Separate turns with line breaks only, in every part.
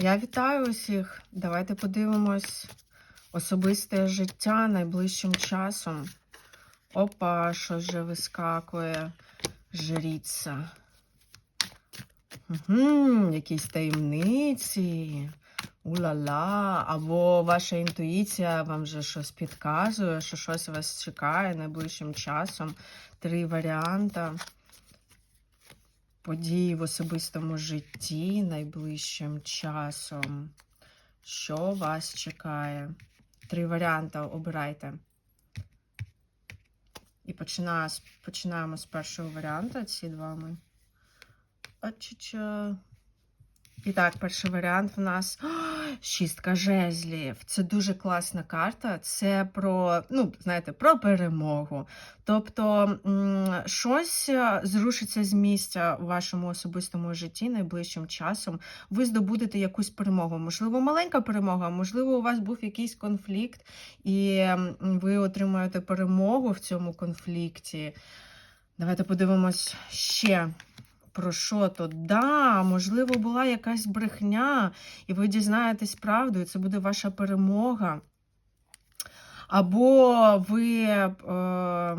Я вітаю усіх. Давайте подивимось особисте життя найближчим часом. Опа, що вже вискакує жріця. Угу, якісь таємниці. Ула-ла. Або ваша інтуїція вам вже щось підказує, що щось вас чекає найближчим часом. Три варіанти події в особистому житті найближчим часом. Що вас чекає? Три варіанти обирайте. І починаємо з першого варіанту, ці два ми. Очі-ча. І так, перший варіант в нас шістка жезлів. Це дуже класна карта. Це про, ну, знаєте, про перемогу. Тобто щось е, зрушиться з місця у вашому особистому житті найближчим часом. Ви здобудете якусь перемогу. Можливо, маленька перемога, можливо, у вас був якийсь конфлікт, і ви отримаєте перемогу в цьому конфлікті. Давайте подивимось ще. Про що то? Да, можливо, була якась брехня, і ви дізнаєтесь правду, і це буде ваша перемога. Або ви, е,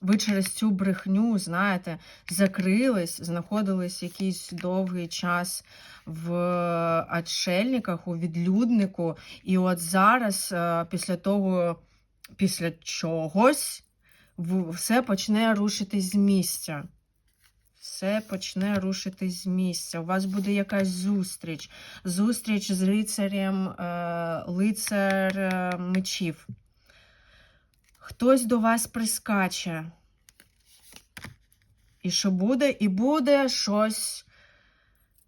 ви через цю брехню, знаєте, закрились, знаходились якийсь довгий час в отшельниках, у відлюднику, і от зараз, е, після того, після чогось, все почне рушитись з місця все почне рушитись з місця. У вас буде якась зустріч. Зустріч з лицарем, е, лицар е, мечів. Хтось до вас прискаче. І що буде? І буде щось,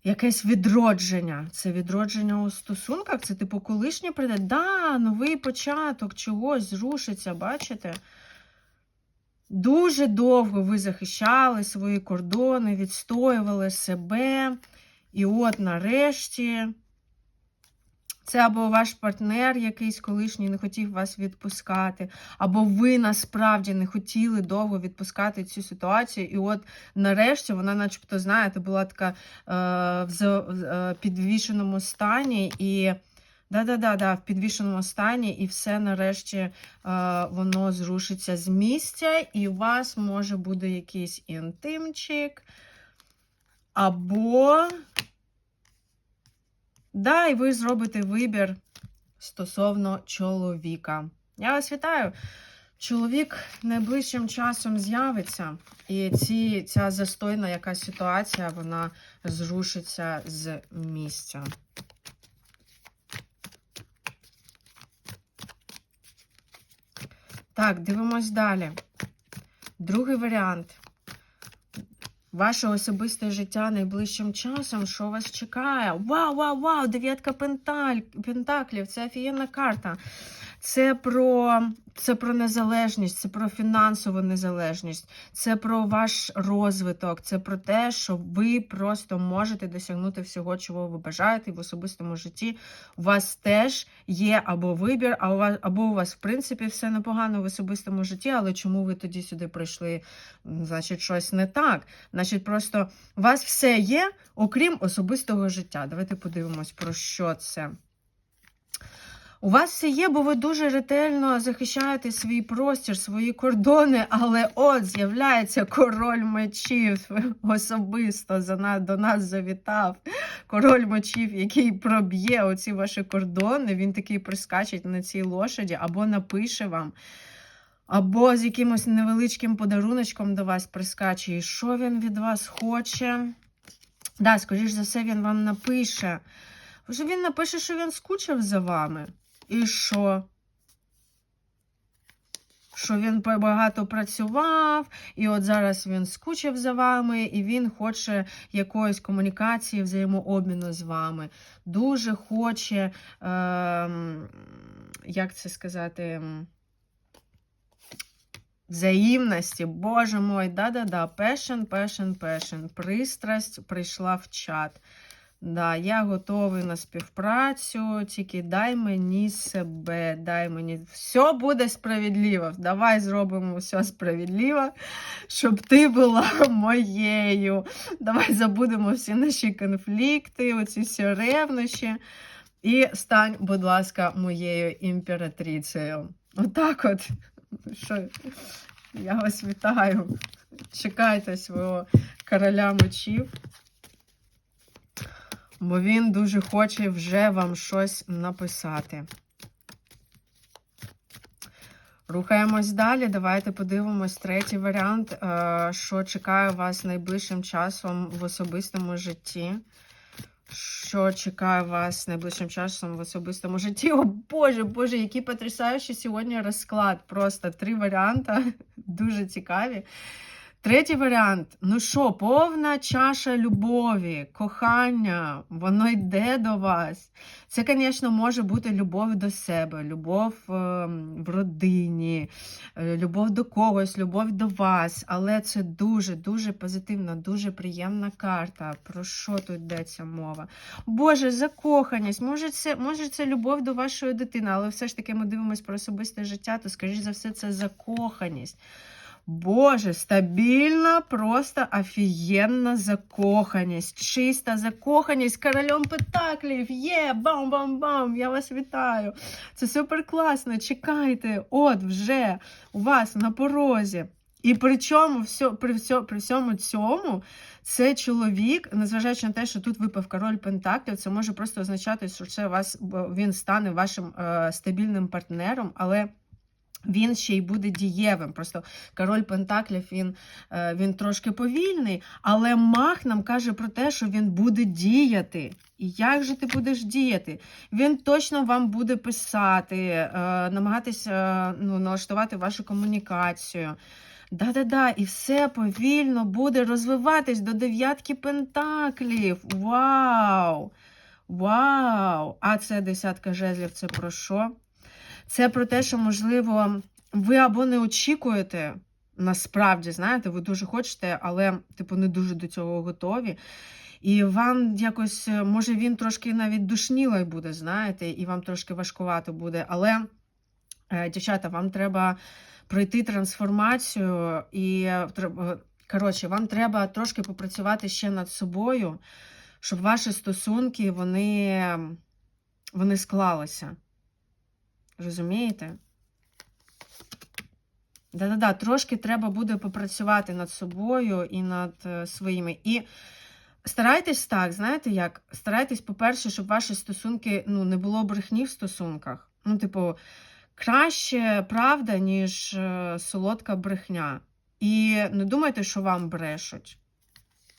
якесь відродження. Це відродження у стосунках. Це типу колишнє прийде. Да, новий початок чогось зрушиться, бачите? Дуже довго ви захищали свої кордони, відстоювали себе. І от нарешті це або ваш партнер якийсь колишній не хотів вас відпускати, або ви насправді не хотіли довго відпускати цю ситуацію. І от нарешті вона, начебто, знаєте, була така е, в е, підвішеному стані і. Да-да-да, да, в підвішеному стані, і все нарешті е, воно зрушиться з місця, і у вас може бути якийсь інтимчик. Або, да, і ви зробите вибір стосовно чоловіка. Я вас вітаю. Чоловік найближчим часом з'явиться, і ці, ця застойна якась ситуація, вона зрушиться з місця. Так, дивимось далі. Другий варіант. Ваше особисте життя найближчим часом, що вас чекає? Вау, вау, вау! Дев'ятка пентаклів, це офігенна карта. Це про, це про незалежність, це про фінансову незалежність, це про ваш розвиток, це про те, що ви просто можете досягнути всього, чого ви бажаєте і в особистому житті. У вас теж є або вибір, а у вас, або у вас, в принципі, все непогано в особистому житті, але чому ви тоді сюди прийшли? Значить, щось не так. Значить, просто у вас все є, окрім особистого життя. Давайте подивимось, про що це. У вас все є, бо ви дуже ретельно захищаєте свій простір, свої кордони, але от з'являється король мечів особисто за нас, до нас завітав. Король мечів, який проб'є оці ваші кордони, він такий прискачить на цій лошаді, або напише вам, або з якимось невеличким подаруночком до вас прискаче. І що він від вас хоче? Да, скоріш за все, він вам напише. Вже він напише, що він скучив за вами. І що? Що він багато працював, і от зараз він скучив за вами, і він хоче якоїсь комунікації, взаємообміну з вами. Дуже хоче, ем, як це сказати, ем, взаємності. Боже мой, да-да-да, пешен, пешен, пешен. Пристрасть прийшла в чат. Да, я готовий на співпрацю, тільки дай мені себе, дай мені. Все буде справедливо. Давай зробимо все справедливо, щоб ти була моєю. Давай забудемо всі наші конфлікти, оці всі ревнощі. І стань, будь ласка, моєю імператрицею. Отак от. Що? Я вас вітаю. Чекайте свого короля мечів. Бо він дуже хоче вже вам щось написати. Рухаємось далі. Давайте подивимось третій варіант, е, що чекає вас найближчим часом в особистому житті. Що чекає вас найближчим часом в особистому житті? О Боже, Боже, який потрясаючий сьогодні розклад. Просто три варіанти, дуже цікаві. Третій варіант. Ну що, повна чаша любові, кохання, воно йде до вас. Це, звісно, може бути любов до себе, любов е, в родині, е, любов до когось, любов до вас. Але це дуже-дуже позитивна, дуже приємна карта. Про що тут йдеться мова? Боже, закоханість. Може, це, може, це любов до вашої дитини, але все ж таки ми дивимося про особисте життя, то, скоріш за все, це закоханість. Боже, стабільна, просто офігенна закоханість. Чиста закоханість королем Петаклів. Є, бам-бам-бам! Я вас вітаю. Це супер класно. Чекайте, от вже у вас на порозі. І при чому все, при, все, при всьому цьому це чоловік, незважаючи на те, що тут випав король Пентаклів, це може просто означати, що це вас він стане вашим е, стабільним партнером, але. Він ще й буде дієвим. Просто король Пентаклів він, е, він трошки повільний, але мах нам каже про те, що він буде діяти. І як же ти будеш діяти? Він точно вам буде писати, е, намагатися ну, налаштувати вашу комунікацію. Да-да-да, і все повільно буде розвиватись до дев'ятки пентаклів. Вау! Вау! А це десятка жезлів це про що? Це про те, що, можливо, ви або не очікуєте, насправді, знаєте, ви дуже хочете, але, типу, не дуже до цього готові. І вам якось, може, він трошки навіть душнілий буде, знаєте, і вам трошки важкувато буде. Але, е, дівчата, вам треба пройти трансформацію, і, коротше, вам треба трошки попрацювати ще над собою, щоб ваші стосунки, вони, вони склалися. Розумієте? Да-да-да, трошки треба буде попрацювати над собою і над е, своїми. І старайтесь так, знаєте як? Старайтесь, по-перше, щоб ваші стосунки ну, не було брехні в стосунках. Ну, типу, краще правда, ніж е, солодка брехня. І не думайте, що вам брешуть.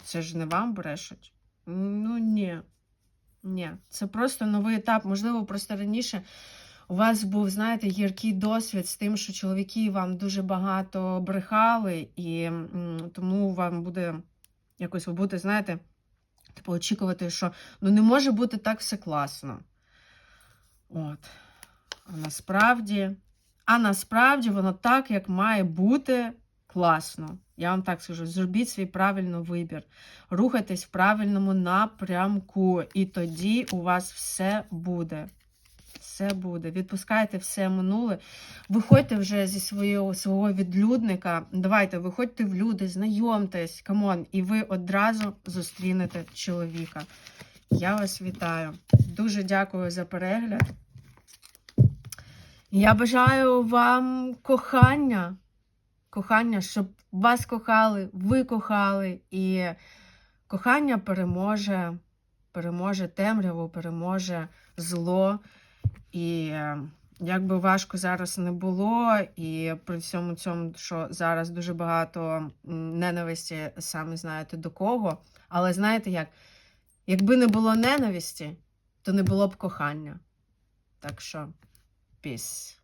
Це ж не вам брешуть. Ну, ні. Ні. Це просто новий етап. Можливо, просто раніше. У вас був, знаєте, гіркий досвід з тим, що чоловіки вам дуже багато брехали, і тому вам буде якось ви будете, знаєте, типу, очікувати, що ну не може бути так все класно. От. А насправді, а насправді воно так, як має бути класно. Я вам так скажу: зробіть свій правильний вибір, рухайтесь в правильному напрямку, і тоді у вас все буде все буде. Відпускайте все минуле. Виходьте вже зі свого свого відлюдника. Давайте, виходьте в люди, знайомтесь, камон, і ви одразу зустрінете чоловіка. Я вас вітаю. Дуже дякую за перегляд. Я бажаю вам кохання. Кохання, щоб вас кохали, ви кохали, і кохання переможе, переможе темряву, переможе зло. І е, як би важко зараз не було, і при всьому цьому, що зараз дуже багато ненависті, саме знаєте до кого. Але знаєте як? Якби не було ненависті, то не було б кохання. Так що, піс.